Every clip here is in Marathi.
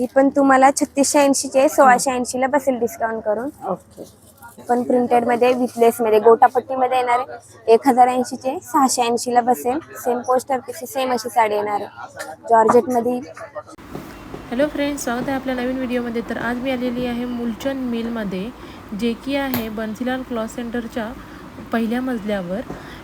ही पण तुम्हाला छत्तीसशे ऐंशीची आहे सोळाशे ऐंशीला बसेल डिस्काउंट करून. ओके. पण प्रिंटेडमध्ये विथलेस मध्ये गोटापट्टी मध्ये येणार आहे. एक हजार ऐंशीचे सहाशे ऐंशीला बसेल. सेम पोस्टरपेक्षा सेम अशी साडी येणार आहे. जॉर्जेटमध्ये हॅलो फ्रेंड्स स्वागत आहे आपल्या नवीन व्हिडिओमध्ये तर आज मी आलेली आहे मुलचंद मिलमध्ये जे की आहे बन्सीलाल क्लॉथ सेंटरच्या पहिल्या मजल्यावर.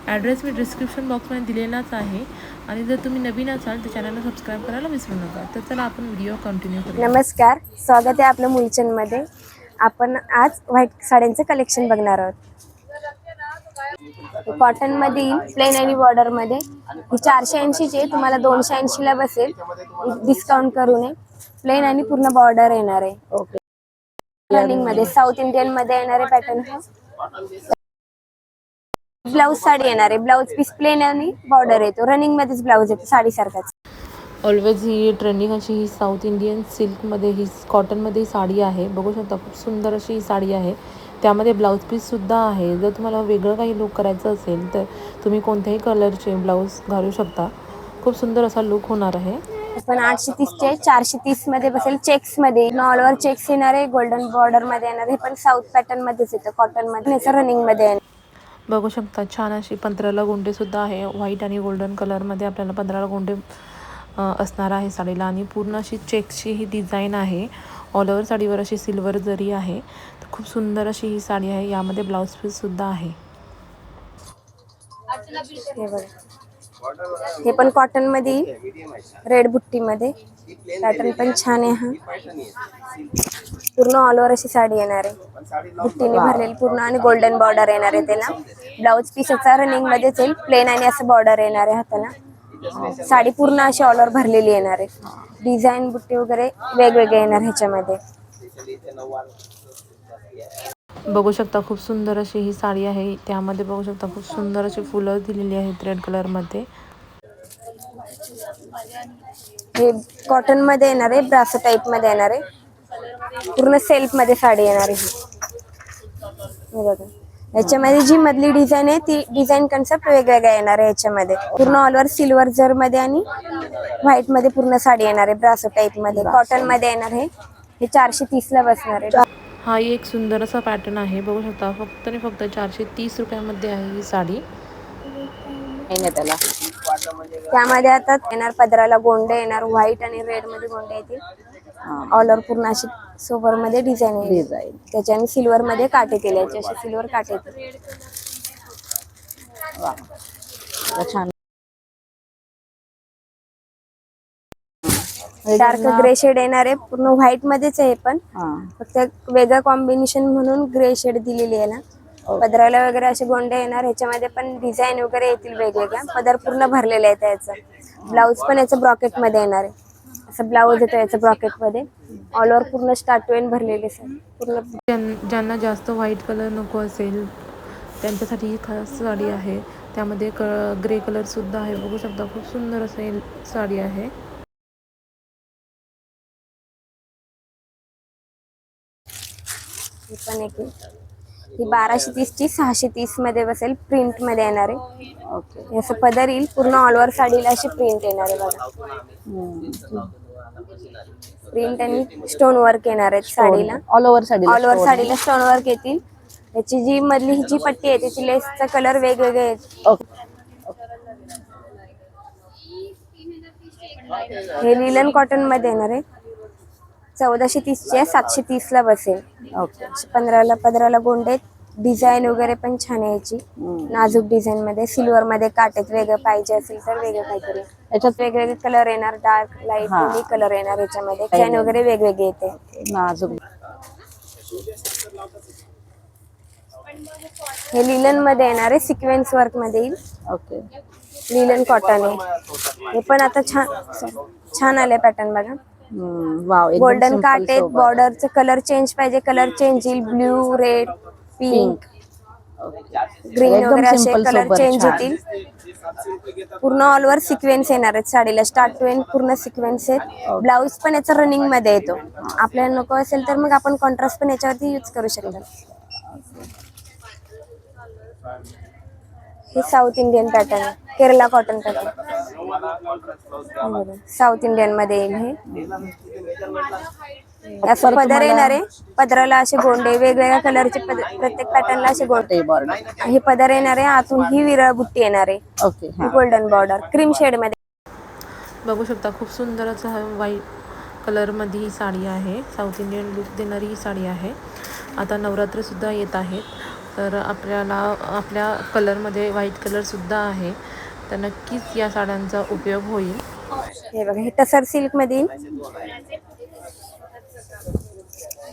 ॲड्रेस मी डिस्क्रिप्शन बॉक्समध्ये दिलेलाच आहे. आणि जर तुम्ही नवीन असाल तर चॅनलला सबस्क्राईब करायला विसरू नका. तर चला आपण व्हिडिओ कंटिन्यू करूया. नमस्कार. स्वागत आहे आपलं मुलचंदमध्ये आपण आज व्हाईट साड्यांचं कलेक्शन बघणार आहोत. कॉटनमध्ये येईल प्लेन आणि बॉर्डरमध्ये ही चारशे ऐंशीची तुम्हाला दोनशे ऐंशीला बसेल. डिस्काउंट करू नये. प्लेन आणि पूर्ण बॉर्डर येणार आहे. ओके. रनिंगमध्ये साऊथ इंडियनमध्ये येणारे पॅटर्न हा ब्लाऊज साडी येणार आहे. ब्लाऊज पीस प्लेन आणि बॉर्डर येतो रनिंग मध्येच ब्लाऊज येतो साडी सारखाच. ऑलवेज ही ट्रेंडिंग अशी ही साऊथ इंडियन सिल्कमध्ये ही कॉटनमध्ये ही साडी आहे. बघू शकता खूप सुंदर अशी ही साडी आहे. त्यामध्ये ब्लाऊज पीससुद्धा आहे. जर तुम्हाला वेगळं काही लुक करायचं असेल तर तुम्ही कोणत्याही कलरचे ब्लाऊज घालू शकता. खूप सुंदर असा लुक होणार आहे. पण आठशे तीसचे चारशे तीसमध्ये बसेल. चेक्समध्ये ऑल ओव्हर चेक्स येणार आहे. गोल्डन बॉर्डरमध्ये येणार हे पण साऊथ पॅटर्न मध्येच येतं कॉटनमध्ये. रनिंगमध्ये येणार बघू शकता छान अशी पंधराला गोंडेसुद्धा आहे. व्हाईट आणि गोल्डन कलरमध्ये आपल्याला पंधराला गोंडे असणार आहे साडीला. आणि पूर्ण अशी चेकची ही डिझाईन आहे. ऑल ओव्हर साडीवर अशी सिल्वर जरी आहे तर खूप सुंदर अशी ही साडी आहे. यामध्ये ब्लाऊज पीससुद्धा आहे. हे हे पण कॉटनमध्ये रेड बुट्टी मध्ये पॅटर्न पण छान आहे हा. पूर्ण ऑल ओव्हर अशी साडी येणार आहे. बुट्टीने भरलेली पूर्ण आणि गोल्डन बॉर्डर येणार आहे त्याला. ब्लाऊज पीस याचा रनिंग मध्येच येईल. प्लेन आणि असं बॉर्डर येणार आहे हाताला साडी पूर्ण अशी ऑल ओव्हर भरलेली येणार आहे. डिझाईन बुट्टी वगैरे वेगवेगळे येणार ह्याच्यामध्ये. बघू शकता खूप सुंदर अशी ही साडी आहे. त्यामध्ये बघू शकता खूप सुंदर अशी फुलं दिलेली आहेत रेड कलरमध्ये हे कॉटनमध्ये येणार आहे ब्रासो टाईपमध्ये येणार आहे. पूर्ण सेल्फमध्ये साडी येणार आहे बघा. याच्यामध्ये जी मधली डिझाईन आहे ती डिझाईन कन्सेप्ट वेगवेगळ्या येणार आहे याच्यामध्ये. पूर्ण ऑल ओव्हर सिल्वर जर मध्ये आणि व्हाईटमध्ये पूर्ण साडी येणार आहे ब्रासो टाईपमध्ये. कॉटनमध्ये येणार आहे. हे चारशे तीस ला बसणार आहे. हा एक सुंदर असा पॅटर्न आहे. बघू शकता फक्त आणि फक्त चारशे तीस रुपयामध्ये आहे ही साडी. त्याला. त्यामध्ये आता येणार पदराला गोंडे येणार व्हाईट आणि रेडमध्ये गोंडे येतील. ऑल ओव्हर पूर्ण अशी सोबरमध्ये डिझाईन डिझाईन त्याच्याने सिल्वर मध्ये काटे केले असे सिल्वर काटे छान. डार्क ग्रे शेड येणार आहे. पूर्ण व्हाईट मध्येच आहे पण. फक्त वेगळं कॉम्बिनेशन म्हणून ग्रे शेड दिलेली आहे ना. पदराला वगैरे असे गोंडे येणार. ह्याच्यामध्ये पण डिझाईन वगैरे येतील वेगवेगळ्या. पदर पूर्ण भरलेला आहे याचं ब्लाऊज पण याचं ब्रॉकेटमध्ये येणार आहे. असं ब्लाऊज येतो याचं ब्रॉकेटमध्ये ऑल ओव्हर पूर्ण स्टार्टवेन भरलेले सर पूर्ण ज्यां- ज्यांना जास्त व्हाईट कलर नको असेल त्यांच्यासाठी ही खास साडी आहे. त्यामध्ये क ग्रे कलरसुद्धा आहे. बघू शकता खूप सुंदर असं साडी आहे. पण एक. ही बाराशे तीस ची सहाशे तीसमध्ये बसेल प्रिंटमध्ये येणार. आहे ओके असं पदर येईल पूर्ण ऑल ओव्हर साडीला अशी प्रिंट येणार आहे बघा. प्रिंट आणि स्टोन वर्क येणार आहेत साडीला. All over sari all over साडीला stone work येतील. याची जी मधली ही जी पट्टी आहे त्याची लेसचा कलर वेगवेगळे आहेत. हे लिलन कॉटनमध्ये येणार आहे. चौदाशे तीसची आहे सातशे तीस ला बसेल. ओके. पंधराला पंधराला गोंडे डिझाईन वगैरे पण छान आहे याची. हम्म. नाजूक डिझाईन मध्ये. सिल्वर मध्ये काटेत वेगळं पाहिजे असेल तर वेगळं काहीतरी. याच्यात वेगवेगळे कलर येणार. डार्क लाइट हा. कलर येणार याच्यामध्ये. डिझाईन वगैरे वेगवेगळे येते. नाजूक. हे लिलनमध्ये येणार आहे. सिक्वेन्स वर्कमध्ये येईल. ओके. लिलन कॉटन आहे. हे पण आता छान छान आले पॅटर्न बघा. गोल्डन काट आहेत. बॉर्डरचं कलर चेंज पाहिजे. कलर चेंज येईल ब्ल्यू रेड पिंक ग्रीन वगैरे असे कलर चेंज. होतील. पूर्ण ऑल ओव्हर सिक्वेन्स येणार आहेत. साडीला स्टार्ट टू एंड पूर्ण सिक्वेन्स आहेत. ब्लाऊज पण याचा रनिंगमध्ये येतो. आपल्याला नको असेल तर मग आपण कॉन्ट्रास्ट पण याच्यावरती यूज करू शकतो. हे साऊथ इंडियन पॅटर्न आहे. केरला कॉटन पॅटर्न साऊथ इंडियनमध्ये येईल हे. असं पदर येणार आहे. पदराला असे गोंडे वेगवेगळ्या कलरचे प्रत्येक पॅटर्नला असे गोंडे. हे पदर येणार आहे. आतून ही विरळ बुट्टी येणार आहे. ओके हा. गोल्डन बॉर्डर क्रीम शेडमध्ये. बघू शकता खूप सुंदर असं हा व्हाईट कलरमध्ये ही साडी आहे. साऊथ इंडियन लुक देणारी ही साडी आहे. आता नवरात्रसुद्धा येत आहेत. तर आपल्याला आपल्या कलरमध्ये व्हाईट कलरसुद्धा आहे. तर नक्कीच या साड्यांचा उपयोग होईल. हे बघा हे टसर सिल्कमध्ये येईल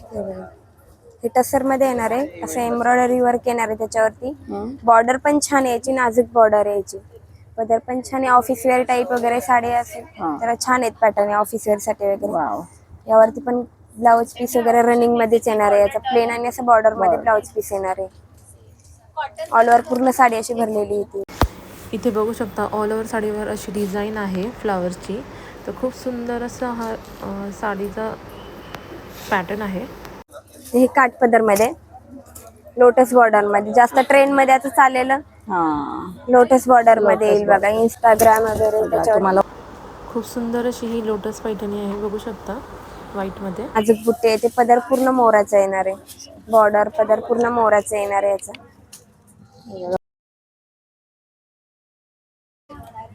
हे बघा. हे टसरमध्ये येणार आहे. असं एम्ब्रॉयडरी वर्क येणार आहे त्याच्यावरती. बॉर्डर पण छान यायची नाजूक बॉर्डर यायची. पदर पण छान आहे. ऑफिस वेअर टाईप वगैरे साडी असेल हा. तर छान आहेत पॅटर्न ऑफिस वेअरसाठी वगैरे. वाव. यावरती पण ब्लाऊज पीस वगैरे रनिंग मध्येच येणार आहे. याचा प्लेन आणि असं बॉर्डरमध्ये ब्लाऊज पीस येणार आहे. ऑल ओव्हर पूर्ण साडी अशी भरलेली येते इथे बघू शकता ऑल ओव्हर साडीवर अशी डिझाईन आहे फ्लावरची तर खूप सुंदर असा हा साडीचा पॅटर्न आहे. हे काठपदरमध्ये लोटस बॉर्डरमध्ये. जास्त ट्रेंडमध्ये आता चाललेलं. हा. लोटस बॉर्डरमध्ये येईल बघा इंस्टाग्राम वगैरे त्याच्यावर. खूप सुंदर अशी ही लोटस पैठणी आहे बघू शकता व्हाईटमध्ये अजून बुट्टे ते पदर पूर्ण मोराचा येणार आहे. बॉर्डर पदर पूर्ण मोराचा येणार आहे याचा.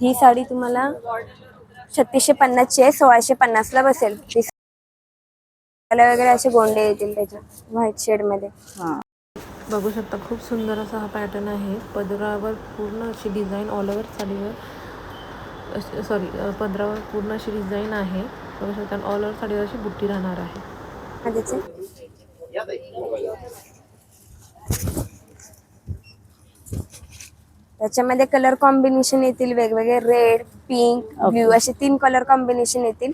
ही साडी तुम्हाला छत्तीसशे पन्नासची आहे सोळाशे पन्नासला बसेल. वगैरे असे गोंडे येतील त्याच्यात व्हाईट शेडमध्ये हा. बघू शकता खूप सुंदर असा हा पॅटर्न आहे. पदरावर पूर्ण अशी डिझाईन ऑल ओव्हर साडीवर सॉरी पदरावर पूर्ण अशी डिझाईन आहे. बघू शकता ऑल ओव्हर साडीवर अशी बुट्टी राहणार आहे मध्येच आहे. त्याच्यामध्ये कलर कॉम्बिनेशन येतील वेगवेगळे रेड पिंक ब्ल्यू असे तीन कलर कॉम्बिनेशन येतील.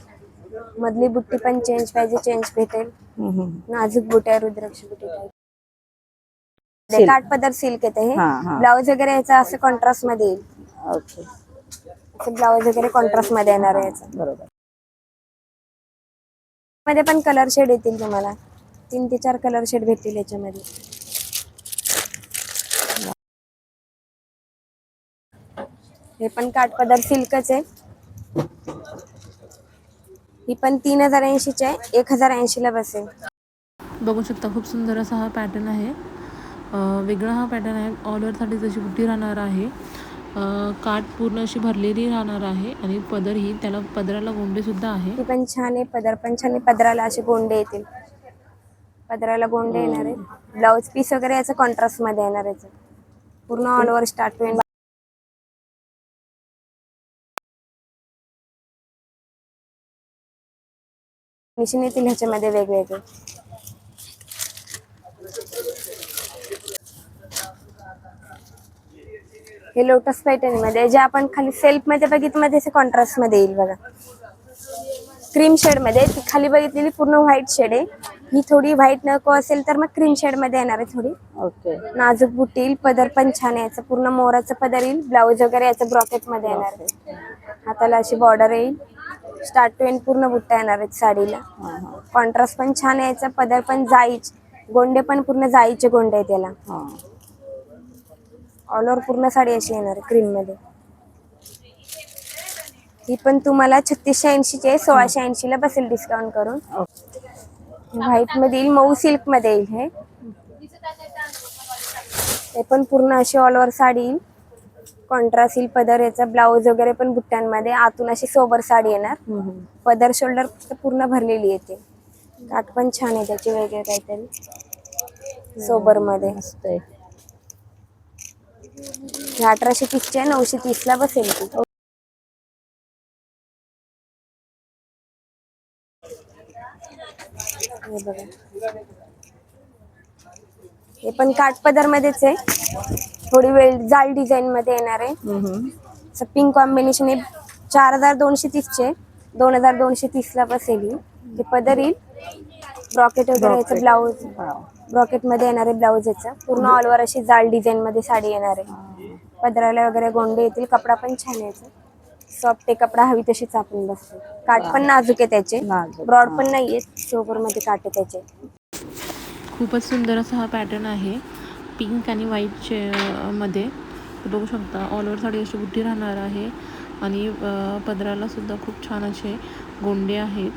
मधली बुट्टी पण चेंज पाहिजे चेंज भेटेल. नाजूक बुट्या रुद्राक्ष बुटी. टाईप काठपदर सिल्क येते हे. ब्लाऊज वगैरे याचा असं कॉन्ट्रास्टमध्ये येईल. ओके ब्लाऊज वगैरे कॉन्ट्रास्टमध्ये येणार आहे याचा. बरोबर. मध्ये पण कलर शेड येतील तुम्हाला. तीन ते चार कलर शेड भेटतील याच्यामध्ये. हे पण काठपदर सिल्कच आहे. ही पण तीन हजार ऐंशीची आहे. एक हजार ऐंशीला बसेल. बघू शकता खूप सुंदर असा हा पॅटर्न आहे. वेगळा हा पॅटर्न आहे. ऑल ओव्हरसाठी जशी बुट्टी राहणार आहे काठ पूर्ण अशी भरलेली राहणार आहे आणि पदर ही त्याला पदराला गोंडे सुद्धा आहे. ही पण छान आहे. पदर पण छान आहे. पदराला असे गोंडे येतील. पदराला गोंडे येणार आहेत. ब्लाऊज पीस वगैरे याचं कॉन्ट्रास्टमध्ये येणार याचं पूर्ण ऑल ओव्हर स्टार्ट होईल. मिशन येतील ह्याच्यामध्ये वेगवेगळे. हे लोटस पॅटर्नमध्ये जे आपण खाली सेल्फमध्ये बघितलं मध्ये कॉन्ट्रास्टमध्ये येईल बघा. क्रीम शेडमध्ये ती खाली बघितलेली पूर्ण व्हाईट शेड आहे. ही थोडी व्हाईट नको असेल तर मग क्रीम शेडमध्ये येणार आहे थोडी. ओके. नाजूक बुटी येईल पदर पण छान आहे. याचं पूर्ण मोराचं पदर येईल ब्लाऊज वगैरे याचं ब्रॉकेटमध्ये येणार आहे. हाताला अशी बॉर्डर येईल. स्टार्ट टू एंड पूर्ण बुट्टा येणार आहेत साडीला. कॉन्ट्रास्ट पण छान आहे याचा पदर पण जाईच गोंडे पण पूर्ण जाईचे गोंडे आहेत याला. हा. ऑल ओव्हर पूर्ण साडी अशी येणार आहे क्रीममध्ये. ही पण तुम्हाला छत्तीसशे ऐंशीची आहे सोळाशे ऐंशीला बसेल डिस्काउंट करून. व्हाईटमध्ये येईल मऊ सिल्कमध्ये येईल हे. हे पण पूर्ण अशी ऑल ओव्हर साडी येईल. कॉन्ट्रास्ट पदर याचा ब्लाऊज वगैरे पण बुट्ट्यांमध्ये. आतून अशी सोबर साडी येणार. पदर शोल्डर पूर्ण भरलेली येते. काठ पण छान आहे त्याची वेगळे काहीतरी. सोबरमध्ये अठराशे तीसची आहे नऊशे तीसला बसेल ती. हे बघा. हे पण काठपदर मध्येच आहे. थोडी वेळ जाळ डिझाईन मध्ये येणार आहे. असं पिंक कॉम्बिनेशन आहे चार हजार दोनशे तीसचे दोन हजार दोनशे तीसला बसेल ही ते पदर येईल ब्रॉकेट वगैरे याचं ब्लाऊज. ब्रॉकेटमध्ये येणार आहे ब्लाऊज याचा. पूर्ण ऑल ओव्हर अशी जाळ डिझाईन मध्ये साडी येणार आहे. पदराला वगैरे गोंडे येतील कपडा पण छान यायचा सॉफ्ट आहे कपडा हवी तशी चापून बसते. काठ पण नाजूक आहे त्याचे. नाजूक, ब्रॉड पण नाहीये सोबरमध्ये काठ आहे त्याचे. खूपच सुंदर असा हा पॅटर्न आहे. पिंक आणि व्हाईटचे मध्ये. बघू शकता ऑल ओव्हर साडी अशी बुट्टी राहणार आहे. आणि अ, पदराला सुद्धा खूप छान असे गोंडे आहेत.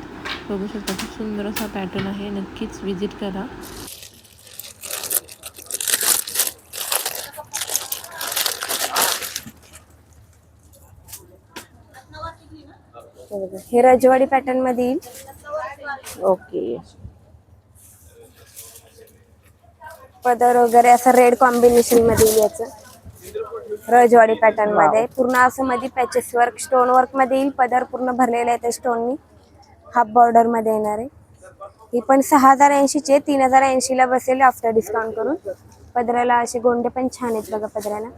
बघू शकता खूप सुंदर असा पॅटर्न आहे. नक्कीच विजिट करा. हे राजवाडी हे पॅटर्नमध्ये येईल ओके. पदर वगैरे असं रेड कॉम्बिनेशनमध्ये याचं रजवाडी पॅटर्नमध्ये. पूर्ण असं मध्ये पॅचेस वर्क स्टोन वर्कमध्ये येईल. पदर पूर्ण भरलेला आहे त्या स्टोननी हाफ बॉर्डरमध्ये येणार. आहे ही पण सहा हजार ऐंशीचे तीन हजार ऐंशी ला बसेल आफ्टर डिस्काउंट करून. पदराला असे गोंडे पण छान आहेत बघा पदराला.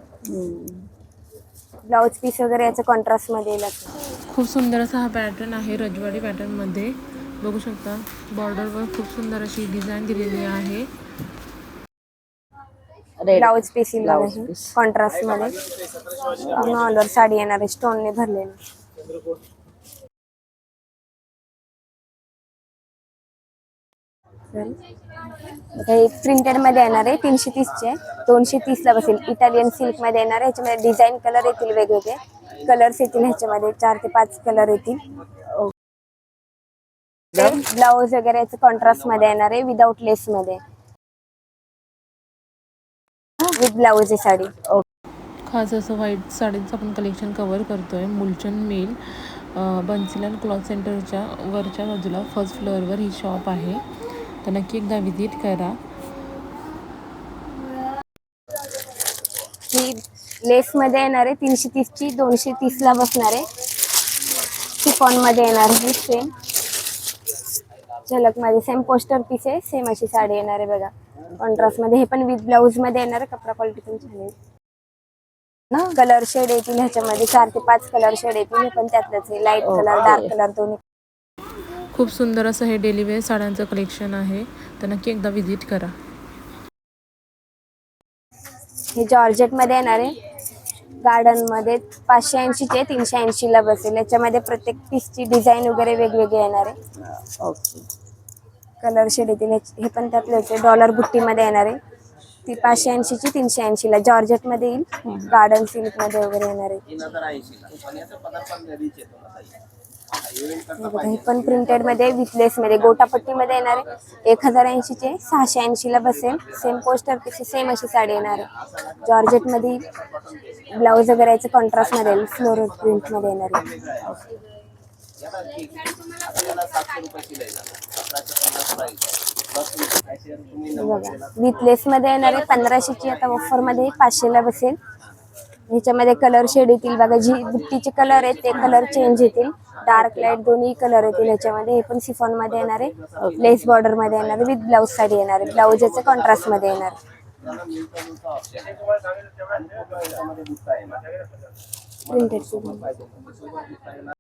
ब्लाऊज पीस वगैरे याचं कॉन्ट्रास्टमध्ये येईल. खूप सुंदर असा हा पॅटर्न आहे रजवाडी पॅटर्नमध्ये बघू शकता बॉर्डरवर खूप सुंदर अशी डिझाईन दिलेली आहे. ब्लाऊज पीस हे piece. कॉन्ट्रास्टमध्ये. पूर्ण ऑलर साडी येणार आहे स्टोनने भरलेली. हे प्रिंटेडमध्ये येणार आहे तीनशे तीसचे. दोनशे तीस ला बसेल. इटालियन सिल्कमध्ये येणार आहे. ह्याच्यामध्ये डिझाईन कलर येतील वेगवेगळे. कलर्स येतील ह्याच्यामध्ये. चार ते पाच कलर येतील. ब्लाऊज वगैरे याचं कॉन्ट्रास्टमध्ये येणार आहे विदाऊट लेस मध्ये. विथ ब्लाऊज आहे साडी. खास असं व्हाईट साडीचं आपण कलेक्शन कवर करतोय. मुलचंद मिल बन्सिलन क्लॉथ सेंटरच्या वरच्या बाजूला फर्स्ट फ्लोअरवर ही शॉप आहे. तर नक्की एकदा व्हिजिट करा. ही लेस मध्ये येणार आहे. तीनशे तीस ची दोनशे तीस ला बसणार आहे. सिफॉनमध्ये येणार आहे. सेम झलकमध्ये सेम पोस्टर पीस आहे. सेम अशी साडी येणार आहे बघा. कॉन्ट्रास्टमध्ये हे पण विथ ब्लाऊजमध्ये येणार आहे कपडा क्वालिटी पण छान आहे. ना कलर शेड येतील ह्याच्यामध्ये. चार ते पाच कलर शेड येतील. हे पण त्यातलंच आहे. लाइट कलर डार्क कलर दोन्ही. खूप सुंदर असं हे डेली वेअर साड्यांचं कलेक्शन आहे. तर नक्की एकदा व्हिजिट करा. हे जॉर्जेटमध्ये येणार आहे. गार्डनमध्ये पाचशे ऐंशीचे तीनशे ऐंशी ला बसेल. याच्यामध्ये प्रत्येक पीसची डिझाईन वगैरे वेगवेगळी येणार आहे. ओके कलर शेड येतील. हे पण त्यातलेच आहे डॉलर बुट्टीमध्ये येणार आहे. ती पाचशे ऐंशीची तीनशे ऐंशीला जॉर्जेटमध्ये येईल. गार्डन सिल्कमध्ये वगैरे येणार आहे. हे पण प्रिंटेडमध्ये विथलेसमध्ये गोटापट्टीमध्ये येणार आहे. एक हजार ऐंशीचे सहाशे ऐंशीला बसेल. सेम पोस्टर सेम अशी साडी येणार आहे. जॉर्जेटमध्ये ब्लाऊज वगैरे याचं कॉन्ट्रास्टमध्ये येईल. फ्लोर प्रिंटमध्ये येणार आहे. विथलेस मध्ये येणार आहे. पंधराशेची आता ऑफरमध्ये पाचशेला बसेल. ह्याच्यामध्ये कलर शेड येतील. बघा जी बुट्टीचे कलर आहेत ते कलर चेंज येतील. डार्क लाइट दोन्ही कलर येतील ह्याच्यामध्ये. हे पण सिफॉनमध्ये येणार आहे. लेस बॉर्डरमध्ये येणार आहे. विथ ब्लाऊजसाठी येणार आहे. ब्लाऊज याचं कॉन्ट्रास्टमध्ये येणार प्रिंटेड